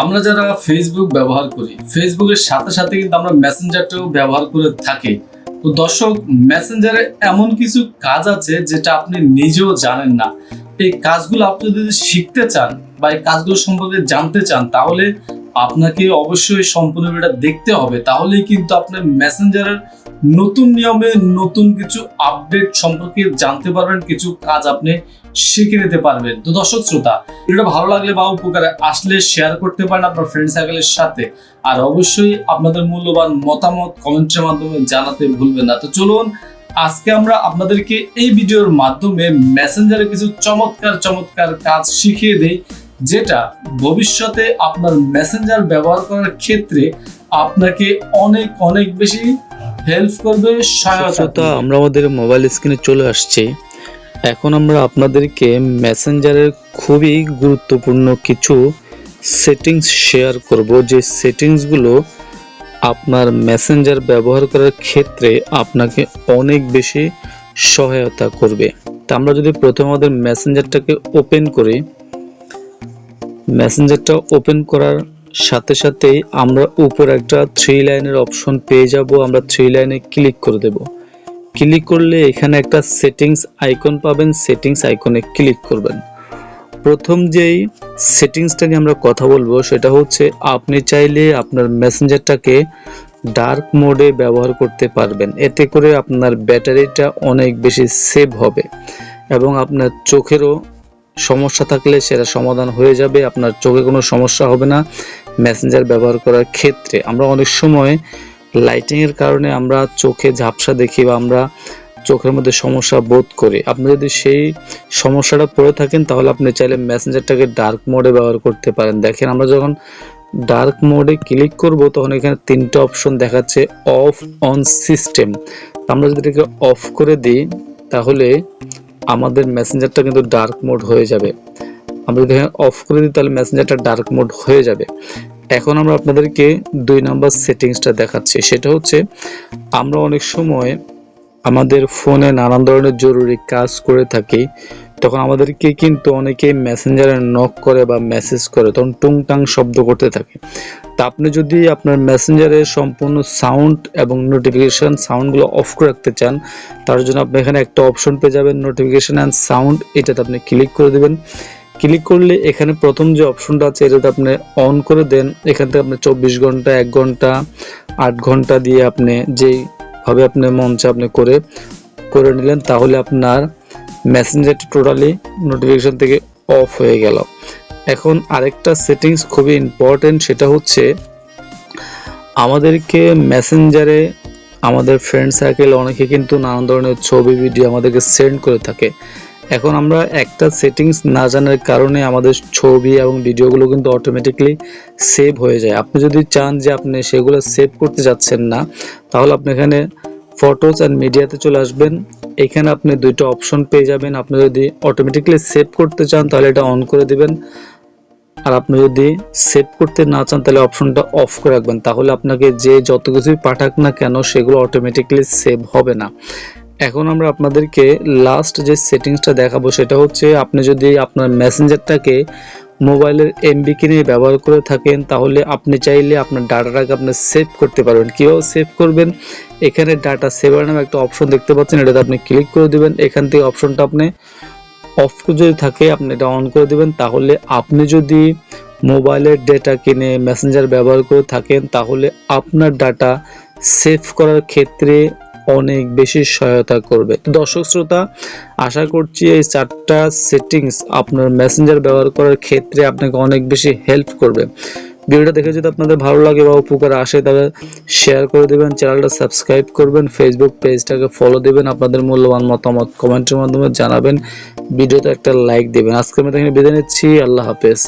আমরা যারা ফেসবুক ব্যবহার করি ফেসবুকের সাথে সাথে কিন্তু আমরা মেসেঞ্জারটাও ব্যবহার করে থাকি। তো দর্শক মেসেঞ্জারে এমন কিছু কাজ আছে যেটা আপনি নিজেও জানেন না। এই কাজগুলো আপনি যদি শিখতে চান বা এই কাজগুলো সম্পর্কে জানতে চান, তাহলে আপনাকে অবশ্যই সম্পূর্ণ ভিডিওটা দেখতে হবে। তাহলেই কিন্তু আপনার মেসেঞ্জারের নতুন নিয়মে নতুন কিছু আপডেট সম্পর্কে জানতে পারবেন, কিছু কাজ আপনি শিখে নিতে পারবেন তো দর্শক শ্রোতা ভিডিওটা ভালো লাগলে বা উপকারে আসলে শেয়ার করতে পারেন আপনার ফ্রেন্ড সার্কেলের সাথে। আর অবশ্যই আপনাদের মূল্যবান মতামত কমেন্টের মাধ্যমে জানাতে ভুলবেন না। তো চলুন আজকে আমরা আপনাদেরকে এই ভিডিওর মাধ্যমে মেসেঞ্জারে কিছু চমৎকার চমৎকার কাজ শিখিয়ে দেই যেটা ভবিষ্যতে আপনার মেসেঞ্জার ব্যবহার করার ক্ষেত্রে আপনাকে অনেক অনেক বেশি হেল্প করবে সহায়তা আমরা আমাদের মোবাইল স্ক্রিনে চলে আসছি। এখন আমরা আপনাদেরকে মেসেঞ্জারের খুবই গুরুত্বপূর্ণ কিছু সেটিংস শেয়ার করব। যে সেটিংসগুলো আপনার মেসেঞ্জার ব্যবহার করার ক্ষেত্রে আপনাকে অনেক বেশি সহায়তা করবে। তা আমরা যদি প্রথমে আমাদের মেসেঞ্জারটাকে ওপেন করি মেসেঞ্জারটা ওপেন করার সাথে সাথেই আমরা উপর একটা থ্রি লাইনের অপশন পেয়ে যাব। আমরা থ্রি লাইনে ক্লিক করে দেব। ক্লিক করলে এখানে একটা সেটিংস আইকন পাবেন। সেটিংস আইকনে ক্লিক করবেন। প্রথম যেই সেটিংসটা নিয়ে আমরা কথা বলব, সেটা হচ্ছে আপনি চাইলে আপনার মেসেঞ্জারটাকে ডার্ক মোডে ব্যবহার করতে পারবেন। এতে করে আপনার ব্যাটারিটা অনেক বেশি সেভ হবে এবং আপনার চোখেরও সমস্যা থাকলে সেটা সমাধান হয়ে যাবে। আপনার চোখে কোনো সমস্যা হবে না। মেসেঞ্জার ব্যবহার করার ক্ষেত্রে আমরা অনেক সময় লাইটিং এর কারণে আমরা চোখে ঝাপসা দেখি বা আমরা চোখের মধ্যে সমস্যা বোধ করি। আপনি যদি সেই সমস্যাটা পড়ে থাকেন, তাহলে আপনি চাইলে মেসেঞ্জারটাকে ডার্ক মোডে ব্যবহার করতে পারেন। দেখেন, আমরা যখন ডার্ক মোডে ক্লিক করব, তখন এখানে তিনটা অপশন দেখাচ্ছে অফ অন সিস্টেম আমরা যদি এটাকে অফ করে দিই, তাহলে আমাদের মেসেঞ্জারটা কিন্তু ডার্ক মোড হয়ে যাবে। আমরা যদি অফ করে দিই, তাহলে মেসেঞ্জারটা ডার্ক মোড হয়ে যাবে। এখন আমরা আপনাদেরকে দুই নাম্বার সেটিংসটা দেখাচ্ছি। সেটা হচ্ছে, আমরা অনেক সময় আমাদের ফোনে নানান ধরনের জরুরি কাজ করে থাকি, তখন আমাদেরকে কিন্তু অনেকেই মেসেঞ্জারে নক করে বা মেসেজ করে, তখন টুংটাং শব্দ করতে থাকে। তা আপনি যদি আপনার মেসেঞ্জারে সম্পূর্ণ সাউন্ড এবং নোটিফিকেশন সাউন্ডগুলো অফ করে রাখতে চান, তার জন্য আপনি এখানে একটা অপশন পেয়ে যাবেন নোটিফিকেশন অ্যান্ড সাউন্ড এটাতে আপনি ক্লিক করে দেবেন। ক্লিক করলে এখানে প্রথম যে অপশনটা আছে, এটাতে আপনি অন করে দেন। এখান থেকে আপনি চব্বিশ ঘণ্টা, এক ঘণ্টা, আট ঘণ্টা দিয়ে আপনি যেই ভাবে আপনি মঞ্চে আপনি করে করে নিলেন, তাহলে আপনার মেসেঞ্জারটি টোটালি নোটিফিকেশন থেকে অফ হয়ে গেল। এখন আরেকটা সেটিংস খুবই ইম্পর্টেন্ট সেটা হচ্ছে আমাদেরকে মেসেঞ্জারে আমাদের ফ্রেন্ড সার্কেল অনেকে কিন্তু নানান ধরনের ছবি ভিডিও আমাদেরকে সেন্ড করে থাকে। এখন আমরা একটা সেটিংস না জানার কারণে আমাদের ছবি এবং ভিডিওগুলো কিন্তু অটোমেটিকলি সেভ হয়ে যায়। আপনি যদি চান যে আপনি সেগুলো সেভ করতে যাচ্ছেন না, তাহলে আপনি এখানে ফটোস অ্যান্ড মিডিয়াতে চলে আসবেন। এখানে আপনি দুইটা অপশন পেয়ে যাবেন। আপনি যদি অটোমেটিকলি সেভ করতে চান, তাহলে এটা অন করে দিবেন। আর আপনি যদি সেভ করতে না চান, তাহলে অপশনটা অফ করে রাখবেন। তাহলে আপনাকে যে যত কিছুই পাঠাক না কেন, সেগুলো অটোমেটিকলি সেভ হবে না। এখন আমরা আপনাদেরকে লাস্ট যে সেটিংসটা দেখাবো সেটা হচ্ছে আপনি যদি আপনার মেসেঞ্জারটাকে মোবাইলের এমবি কিনে ব্যবহার করে থাকেন, তাহলে আপনি চাইলে আপনার ডাটাটাকে আপনি সেভ করতে পারবেন। কীভাবে সেভ করবেন? এখানে ডাটা সেভার নামে একটা অপশন দেখতে পাচ্ছেন, এটাতে আপনি ক্লিক করে দেবেন। এখান থেকে অপশনটা আপনি অফ যদি থাকে, আপনি এটা অন করে দেবেন। তাহলে আপনি যদি মোবাইলের ডেটা কিনে মেসেঞ্জার ব্যবহার করে থাকেন, তাহলে আপনার ডাটা সেভ করার ক্ষেত্রে অনেক বেশি সহায়তা করবে। দর্শক শ্রোতা, আশা করছি এই চারটা সেটিংস আপনার মেসেঞ্জার ব্যবহার করার ক্ষেত্রে আপনাকে অনেক বেশি হেল্প করবে। ভিডিওটা দেখে যদি আপনাদের ভালো লাগে বা উপকার আসে তাহলে শেয়ার করে দেবেন চ্যানেলটা সাবস্ক্রাইব করবেন ফেসবুক পেজটাকে ফলো দিবেন, আপনাদের মূল্যবান মতামত কমেন্টের মাধ্যমে জানাবেন, ভিডিওতে একটা লাইক দিবেন। আজকের মতো এখানে বিদায় নিচ্ছি, আল্লাহ হাফেজ।